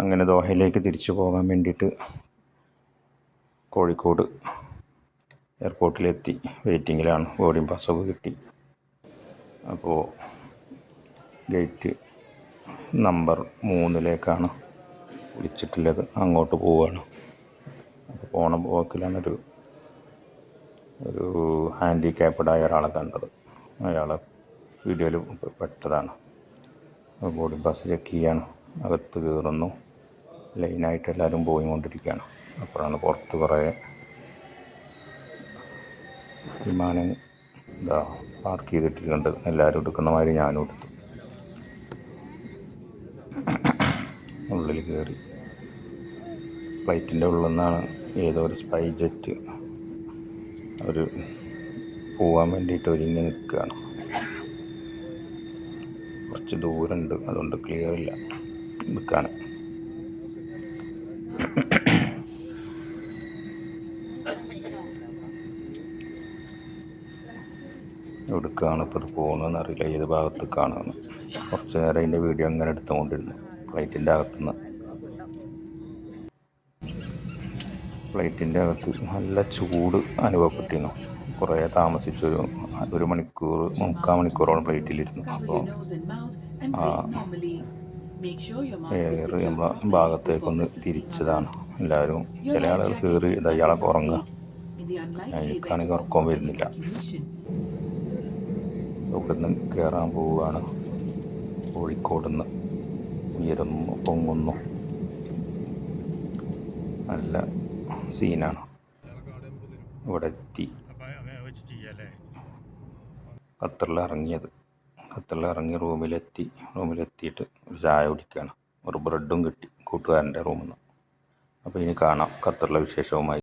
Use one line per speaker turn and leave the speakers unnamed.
അങ്ങനെ ദോഹയിലേക്ക് തിരിച്ചു പോകാൻ വേണ്ടിയിട്ട് കോഴിക്കോട് എയർപോർട്ടിലെത്തി. വെയിറ്റിങ്ങിലാണ്. ബോർഡിംഗ് പാസ്സൊക്കെ കിട്ടി. അപ്പോൾ ഗേറ്റ് നമ്പർ മൂന്നിലേക്കാണ് വിളിച്ചിട്ടുള്ളത്. അങ്ങോട്ട് പോവുകയാണ് അപ്പോൾ പോണ പോക്കിലാണ് ഒരു ഹാൻഡിക്യാപ്ഡായ ഒരാളെ കണ്ടത്. അയാളെ വീഡിയോയിൽ പെട്ടതാണ്. ബോർഡിംഗ് പാസ് ചെക്ക് ചെയ്യാണ്. അകത്ത് കയറുന്നു. ലൈനായിട്ട് എല്ലാവരും പോയി കൊണ്ടിരിക്കുകയാണ് അപ്പോഴാണ് പുറത്ത് കുറേ വിമാനം എന്താ പാർക്ക് ചെയ്തിട്ടുണ്ട് എല്ലാവരും എടുക്കുന്ന മാതിരി ഞാനും എടുത്തു. ഉള്ളിൽ കയറി. ഫ്ലൈറ്റിന്റെ ഉള്ളിൽ നിന്നാണ് ഏതോ ഒരു സ്പൈ ജെറ്റ് ഒരു പോവാൻ വേണ്ടിയിട്ട് ഒരുങ്ങി നിൽക്കുകയാണ്. കുറച്ച് ദൂരമുണ്ട്. അതുകൊണ്ട് ക്ലിയർ ഇല്ല. നിൽക്കാൻ എവിടേക്കാണ് ഇപ്പോൾ ഇത് പോകുന്നതെന്ന് അറിയില്ല. ഏത് ഭാഗത്തേക്കാണ് കുറച്ച് നേരം അതിന്റെ വീഡിയോ അങ്ങനെ എടുത്തുകൊണ്ടിരുന്നു. ഫ്ലൈറ്റിന്റെ അകത്തുനിന്ന്. ഫ്ലൈറ്റിന്റെ അകത്ത് നല്ല ചൂട് അനുഭവപ്പെട്ടിരുന്നു. കുറേ താമസിച്ചൊരു ഒരു മണിക്കൂർ മുക്കാൽ മണിക്കൂറോളം ഫ്ലൈറ്റിലിരുന്നു അപ്പോൾ നമ്മളെ ഭാഗത്തേക്കൊന്ന് തിരിച്ചതാണ്. എല്ലാവരും ചില ആളുകൾ കയറി ഇത് അയാളൊക്കെ ഉറങ്ങുക. എനിക്കാണെങ്കിൽ ഉറക്കം വരുന്നില്ല. ഇവിടുന്ന് കയറാൻ പോവുകയാണ്. കോഴിക്കോട് നിന്ന് ഉയരുന്നു പൊങ്ങുന്നു. നല്ല സീനാണ്. ഇവിടെ എത്തി ഖത്തറിൽ ഇറങ്ങിയത് ഖത്തറിൽ ഇറങ്ങി റൂമിലെത്തി. റൂമിലെത്തിയിട്ട് ഒരു ചായ കുടിക്കുകയാണ് ഒരു ബ്രെഡും കിട്ടി. കൂട്ടുകാരന്റെ റൂമിൽ നിന്ന് അപ്പോൾ ഇനി കാണാം ഖത്തറിലെ വിശേഷവുമായി.